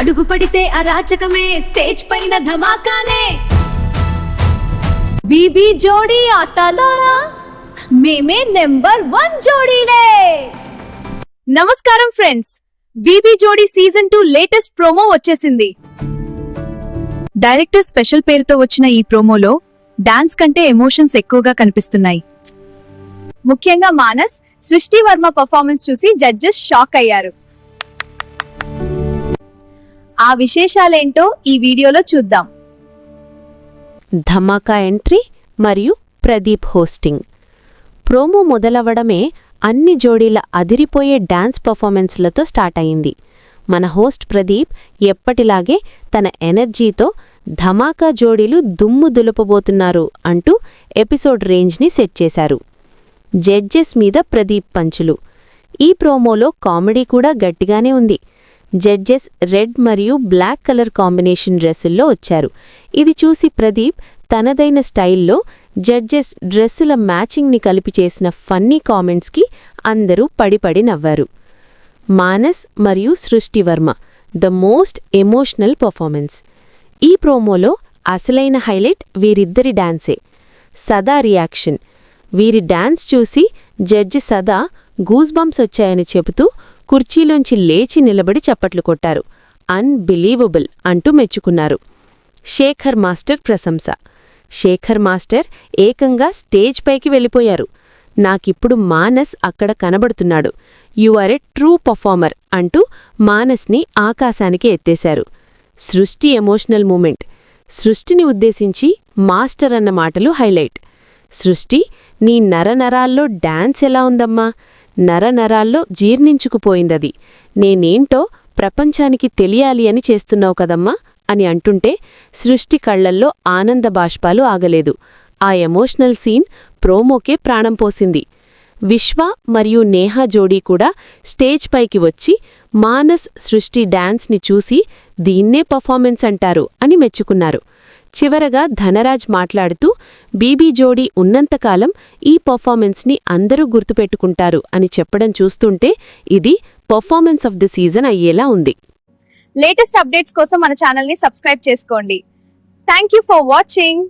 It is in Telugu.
అడుగు పడితే అరాచకమే స్టేజ్ పైన ధమాకానే. బీబీ జోడీ ఆటలోనా మేమే నెంబర్ వన్ జోడీలే. నమస్కారం friends. BB Jodi season two latest promo వచ్చేసింది. డైరెక్టర్ స్పెషల్ పేరుతో వచ్చిన ఈ ప్రోమోలో డాన్స్ కంటే ఎమోషన్స్ ఎక్కువగా కనిపిస్తున్నాయి. ముఖ్యంగా మానస్ సృష్టి వర్మ పర్ఫార్మెన్స్ చూసి జడ్జెస్ షాక్ అయ్యారు. ఆ విశేషాలేంటో ఈ వీడియోలో చూద్దాం. ధమాకా ఎంట్రీ మరియు ప్రదీప్ హోస్టింగ్. ప్రోమో మొదలవడమే అన్ని జోడీల అదిరిపోయే డాన్స్ పర్ఫార్మెన్స్లతో స్టార్ట్ అయింది. మన హోస్ట్ ప్రదీప్ ఎప్పటిలాగే తన ఎనర్జీతో ధమాకా జోడీలు దుమ్ము దులుపబోతున్నారు అంటూ ఎపిసోడ్ రేంజ్ని సెట్ చేశారు. జడ్జెస్ మీద ప్రదీప్ పంచులు. ఈ ప్రోమోలో కామెడీ కూడా గట్టిగానే ఉంది. జడ్జెస్ రెడ్ మరియు బ్లాక్ కలర్ కాంబినేషన్ డ్రెస్సుల్లో వచ్చారు. ఇది చూసి ప్రదీప్ తనదైన స్టైల్లో జడ్జెస్ డ్రెస్సుల మ్యాచింగ్ని కలిపి చేసిన ఫన్నీ కామెంట్స్కి అందరూ పడిపడి నవ్వారు. మానస్ మరియు Srishti Varma the most emotional performance. ఈ ప్రోమోలో అసలైన హైలైట్ వీరిద్దరి డాన్సే. సదా రియాక్షన్. వీరి డాన్స్ చూసి జడ్జి సదా గూజ్బంప్స్ వచ్చాయని చెబుతూ కుర్చీలోంచి లేచి నిలబడి చప్పట్లు కొట్టారు. అన్బిలీవబుల్ అంటూ మెచ్చుకున్నారు. శేఖర్ మాస్టర్ ప్రశంస. శేఖర్ మాస్టర్ ఏకంగా స్టేజ్ పైకి వెళ్ళిపోయారు. నాకిప్పుడు మానస్ అక్కడ కనబడుతున్నాడు. You are a true performer అంటూ మానస్ని ఆకాశానికి ఎత్తేశారు. సృష్టి ఎమోషనల్ మూమెంట్. సృష్టిని ఉద్దేశించి మాస్టర్ అన్న మాటలు హైలైట్. సృష్టి నీ నరనరాల్లో డాన్స్ ఎలా ఉందమ్మా? నరనరాల్లో జీర్ణించుకుపోయిందది. నేనేంటో ప్రపంచానికి తెలియాలి అని చేస్తున్నావు కదమ్మా? అని అంటుంటే సృష్టి కళ్ళల్లో ఆనంద బాష్పాలు ఆగలేదు. ఆ ఎమోషనల్ సీన్ ప్రోమోకే ప్రాణం పోసింది. విశ్వ మరియు నేహా జోడీ కూడా స్టేజ్ పైకి వచ్చి మానస్ సృష్టి డాన్స్ని చూసి దీన్నే పర్ఫార్మెన్స్ అంటారు అని మెచ్చుకున్నారు. చివరగా ధనరాజ్ మాట్లాడుతూ బీబీ జోడీ ఉన్నంతకాలం ఈ పర్ఫార్మెన్స్ని అందరూ గుర్తుపెట్టుకుంటారు అని చెప్పడం చూస్తుంటే ఇది పర్ఫార్మెన్స్ ఆఫ్ ది సీజన్ అయ్యేలా ఉంది. లేటెస్ట్ అప్డేట్స్ కోసం మన ఛానల్ని సబ్స్క్రైబ్ చేసుకోండి. Thank you for watching.